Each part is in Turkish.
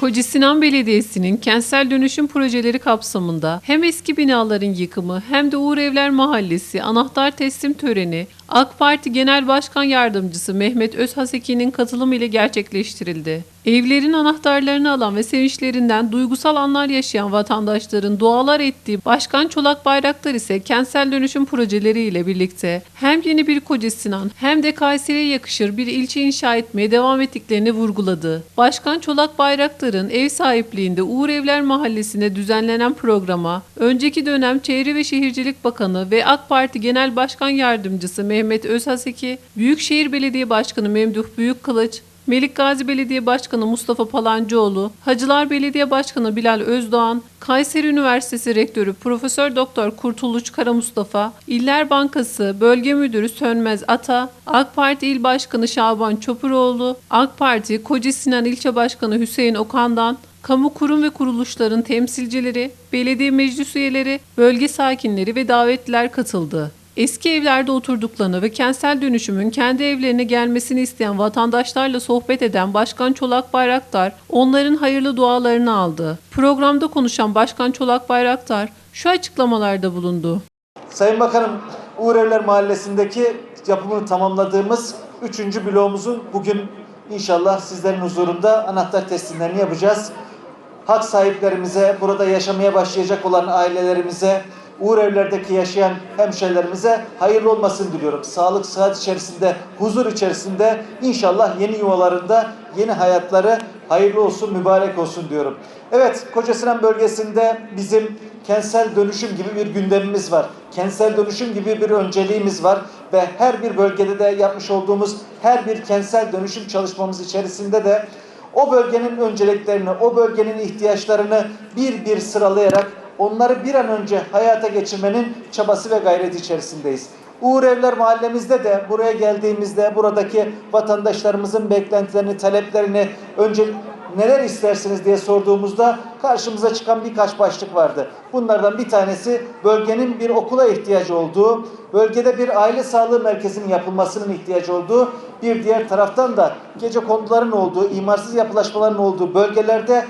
Koca Sinan Belediyesi'nin kentsel dönüşüm projeleri kapsamında hem eski binaların yıkımı hem de Uğur Evler Mahallesi anahtar teslim töreni AK Parti Genel Başkan Yardımcısı Mehmet Özhaseki'nin katılımı ile gerçekleştirildi. Evlerin anahtarlarını alan ve sevinçlerinden duygusal anlar yaşayan vatandaşların dualar ettiği Başkan Çolak Bayraktar ise kentsel dönüşüm projeleriyle birlikte hem yeni bir Koca Sinan hem de Kayseri'ye yakışır bir ilçe inşa etmeye devam ettiklerini vurguladı. Başkan Çolak Bayraktar'ın ev sahipliğinde Uğur Evler Mahallesi'nde düzenlenen programa önceki dönem Çevre ve Şehircilik Bakanı ve AK Parti Genel Başkan Yardımcısı Mehmet Özhaseki, Büyükşehir Belediye Başkanı Memduh Büyükkılıç, Melik Gazi Belediye Başkanı Mustafa Palancıoğlu, Hacılar Belediye Başkanı Bilal Özdoğan, Kayseri Üniversitesi Rektörü Profesör Doktor Kurtuluş Kara Mustafa, İller Bankası Bölge Müdürü Sönmez Ata, AK Parti İl Başkanı Şaban Çopuroğlu, AK Parti Koca Sinan İlçe Başkanı Hüseyin Okan'dan, kamu kurum ve kuruluşların temsilcileri, belediye meclis üyeleri, bölge sakinleri ve davetliler katıldı. Eski evlerde oturduklarını ve kentsel dönüşümün kendi evlerine gelmesini isteyen vatandaşlarla sohbet eden Başkan Çolak Bayraktar onların hayırlı dualarını aldı. Programda konuşan Başkan Çolak Bayraktar şu açıklamalarda bulundu. Sayın Bakanım, Uğur Evler Mahallesi'ndeki yapımını tamamladığımız 3. bloğumuzun bugün inşallah sizlerin huzurunda anahtar teslimlerini yapacağız. Hak sahiplerimize, burada yaşamaya başlayacak olan ailelerimize, Uğur Evler'deki yaşayan hemşehrilerimize hayırlı olmasını diliyorum. Sağlık, sıhhat içerisinde, huzur içerisinde inşallah yeni yuvalarında, yeni hayatları hayırlı olsun, mübarek olsun diyorum. Evet, Kocasinan bölgesinde bizim kentsel dönüşüm gibi bir gündemimiz var. Kentsel dönüşüm gibi bir önceliğimiz var ve her bir bölgede de yapmış olduğumuz her bir kentsel dönüşüm çalışmamız içerisinde de o bölgenin önceliklerini, o bölgenin ihtiyaçlarını bir bir sıralayarak onları bir an önce hayata geçirmenin çabası ve gayreti içerisindeyiz. Uğur Evler mahallemizde de buraya geldiğimizde buradaki vatandaşlarımızın beklentilerini, taleplerini önce neler istersiniz diye sorduğumuzda karşımıza çıkan birkaç başlık vardı. Bunlardan bir tanesi bölgenin bir okula ihtiyacı olduğu, bölgede bir aile sağlığı merkezinin yapılmasının ihtiyacı olduğu, bir diğer taraftan da gece konduların olduğu, imarsız yapılaşmaların olduğu bölgelerde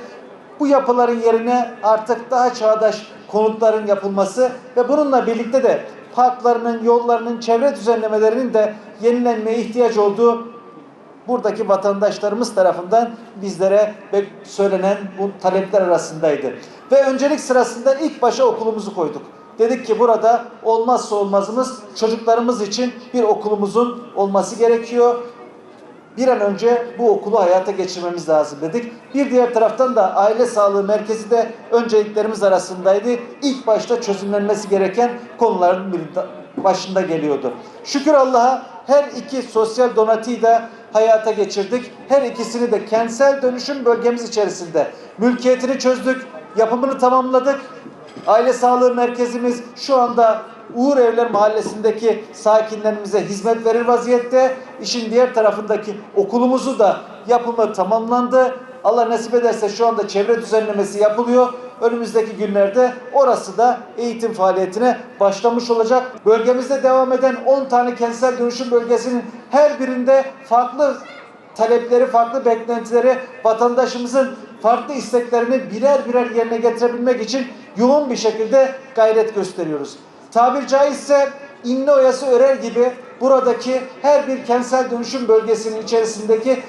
bu yapıların yerine artık daha çağdaş konutların yapılması ve bununla birlikte de parklarının, yollarının, çevre düzenlemelerinin de yenilenmeye ihtiyaç olduğu buradaki vatandaşlarımız tarafından bizlere söylenen bu talepler arasındaydı. Ve öncelik sırasında ilk başa okulumuzu koyduk. Dedik ki burada olmazsa olmazımız çocuklarımız için bir okulumuzun olması gerekiyor bir an önce bu okulu hayata geçirmemiz lazım dedik. Bir diğer taraftan da aile sağlığı merkezi de önceliklerimiz arasındaydı. İlk başta çözümlenmesi gereken konuların başında geliyordu. Şükür Allah'a her iki sosyal donatıyı da hayata geçirdik. Her ikisini de kentsel dönüşüm bölgemiz içerisinde mülkiyetini çözdük, yapımını tamamladık. Aile sağlığı merkezimiz şu anda Uğur Evler Mahallesi'ndeki sakinlerimize hizmet verir vaziyette. İşin diğer tarafındaki okulumuzu da yapımı tamamlandı. Allah nasip ederse şu anda çevre düzenlemesi yapılıyor. Önümüzdeki günlerde orası da eğitim faaliyetine başlamış olacak. Bölgemizde devam eden 10 tane kentsel dönüşüm bölgesinin her birinde farklı talepleri, farklı beklentileri, vatandaşımızın farklı isteklerini birer birer yerine getirebilmek için yoğun bir şekilde gayret gösteriyoruz. Tabir caizse inne oyası örer gibi buradaki her bir kentsel dönüşüm bölgesinin içerisindeki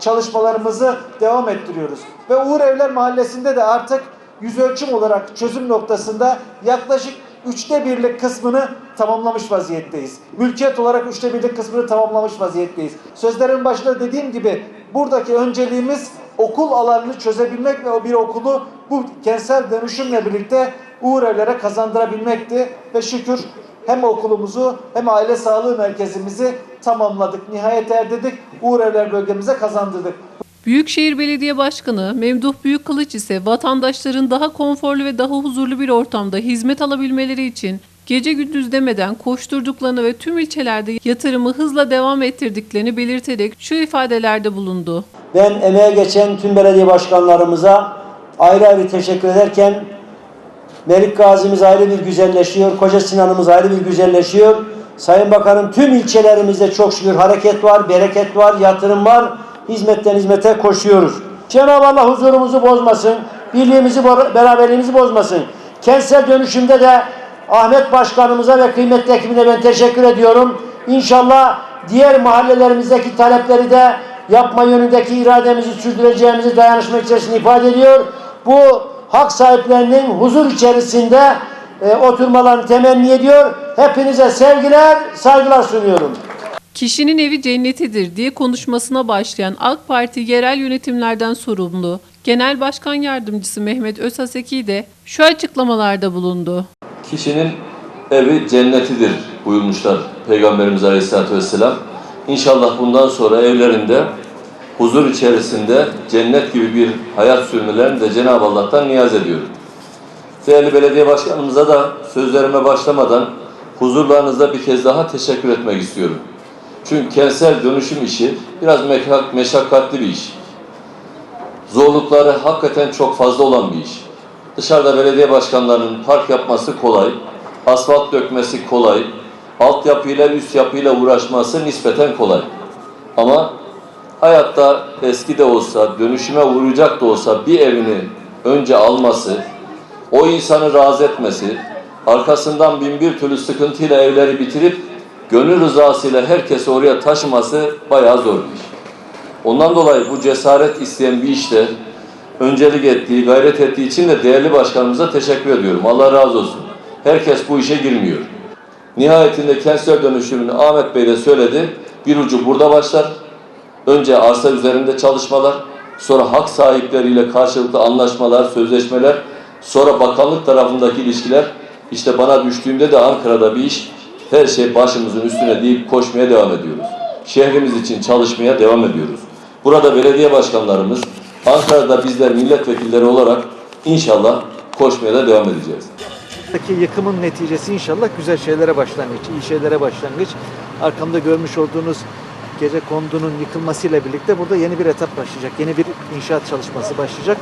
çalışmalarımızı devam ettiriyoruz. Ve Uğur Evler Mahallesi'nde de artık yüz ölçüm olarak çözüm noktasında yaklaşık üçte birlik kısmını tamamlamış vaziyetteyiz. Mülkiyet olarak üçte birlik kısmını tamamlamış vaziyetteyiz. Sözlerin başında dediğim gibi buradaki önceliğimiz okul alanını çözebilmek ve o bir okulu bu kentsel dönüşümle birlikte Uğur Evler'e kazandırabilmekti. Ve şükür hem okulumuzu hem aile sağlığı merkezimizi tamamladık. Nihayet erdirdik. Uğur Evler bölgemize kazandırdık. Büyükşehir Belediye Başkanı Memduh Büyükkılıç ise vatandaşların daha konforlu ve daha huzurlu bir ortamda hizmet alabilmeleri için gece gündüz demeden koşturduklarını ve tüm ilçelerde yatırımı hızla devam ettirdiklerini belirterek şu ifadelerde bulundu. Ben emeğe geçen tüm belediye başkanlarımıza ayrı ayrı teşekkür ederken Melik Gazi'miz ayrı bir güzelleşiyor, Koca Sinan'ımız ayrı bir güzelleşiyor. Sayın Bakanım tüm ilçelerimizde çok şükür hareket var, bereket var, yatırım var. Hizmetten hizmete koşuyoruz. Cenab-ı Allah huzurumuzu bozmasın, birliğimizi, beraberliğimizi bozmasın. Kentsel dönüşümde de Ahmet Başkanımıza ve kıymetli ekibine ben teşekkür ediyorum. İnşallah diğer mahallelerimizdeki talepleri de yapma yönündeki irademizi sürdüreceğimizi dayanışma içerisinde ifade ediyor. Bu hak sahiplerinin huzur içerisinde e, oturmalarını temenni ediyor. Hepinize sevgiler, saygılar sunuyorum. Kişinin evi cennetidir diye konuşmasına başlayan AK Parti yerel yönetimlerden sorumlu Genel Başkan Yardımcısı Mehmet Özhaseki de şu açıklamalarda bulundu. Kişinin evi cennetidir buyurmuşlar Peygamberimiz Aleyhisselatü Vesselam. İnşallah bundan sonra evlerinde huzur içerisinde cennet gibi bir hayat sürmelerini de Cenab-ı Allah'tan niyaz ediyorum. Değerli belediye başkanımıza da sözlerime başlamadan huzurlarınızda bir kez daha teşekkür etmek istiyorum. Çünkü kentsel dönüşüm işi biraz meşakkatli bir iş. Zorlukları hakikaten çok fazla olan bir iş. Dışarıda belediye başkanlarının park yapması kolay, asfalt dökmesi kolay, altyapıyla üst yapıyla uğraşması nispeten kolay. Ama hayatta eski de olsa, dönüşüme uğrayacak da olsa bir evini önce alması, o insanı razı etmesi, arkasından bin bir türlü sıkıntıyla evleri bitirip gönül rızasıyla herkesi oraya taşıması bayağı zor bir iş. Ondan dolayı bu cesaret isteyen bir işte öncelik ettiği, gayret ettiği için de değerli başkanımıza teşekkür ediyorum. Allah razı olsun. Herkes bu işe girmiyor. Nihayetinde kentsel dönüşümünü Ahmet Bey de söyledi. Bir ucu burada başlar. Önce arsa üzerinde çalışmalar, sonra hak sahipleriyle karşılıklı anlaşmalar, sözleşmeler, sonra bakanlık tarafındaki ilişkiler. İşte bana düştüğümde de Ankara'da bir iş, her şey başımızın üstüne deyip koşmaya devam ediyoruz. Şehrimiz için çalışmaya devam ediyoruz. Burada belediye başkanlarımız, Ankara'da bizler milletvekilleri olarak inşallah koşmaya da devam edeceğiz. Buradaki yıkımın neticesi inşallah güzel şeylere başlangıç, iyi şeylere başlangıç. Arkamda görmüş olduğunuz gece kondunun yıkılmasıyla birlikte burada yeni bir etap başlayacak. Yeni bir inşaat çalışması başlayacak.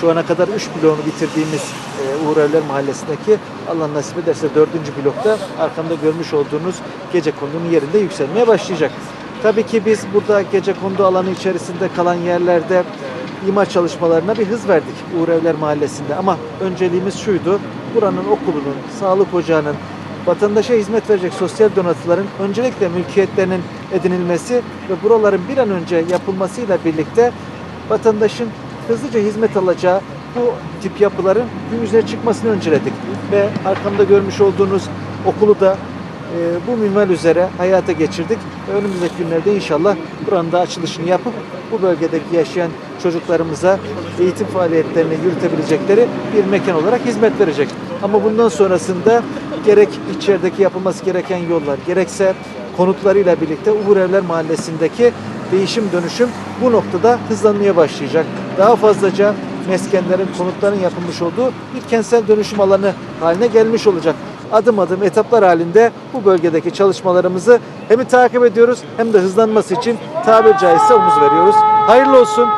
Şu ana kadar 3 bloğunu bitirdiğimiz e, Uğur Evler Mahallesi'ndeki Allah nasip ederse 4. blokta arkamda görmüş olduğunuz gece kondunun yerinde yükselmeye başlayacak. Tabii ki biz burada gece kondu alanı içerisinde kalan yerlerde imar çalışmalarına bir hız verdik Uğur Evler Mahallesi'nde. Ama önceliğimiz şuydu, buranın okulunun, sağlık ocağının, vatandaşa hizmet verecek sosyal donatıların öncelikle mülkiyetlerinin edinilmesi ve buraların bir an önce yapılmasıyla birlikte vatandaşın hızlıca hizmet alacağı bu tip yapıların gün yüzüne çıkmasını önceledik. Ve arkamda görmüş olduğunuz okulu da e, bu minval üzere hayata geçirdik. Önümüzdeki günlerde inşallah buranın da açılışını yapıp bu bölgedeki yaşayan çocuklarımıza eğitim faaliyetlerini yürütebilecekleri bir mekan olarak hizmet verecek. Ama bundan sonrasında gerek içerideki yapılması gereken yollar, gerekse konutlarıyla birlikte Uğur Evler Mahallesi'ndeki değişim dönüşüm bu noktada hızlanmaya başlayacak. Daha fazlaca meskenlerin, konutların yapılmış olduğu bir kentsel dönüşüm alanı haline gelmiş olacak. Adım adım etaplar halinde bu bölgedeki çalışmalarımızı hem takip ediyoruz hem de hızlanması için tabiri caizse omuz veriyoruz. Hayırlı olsun.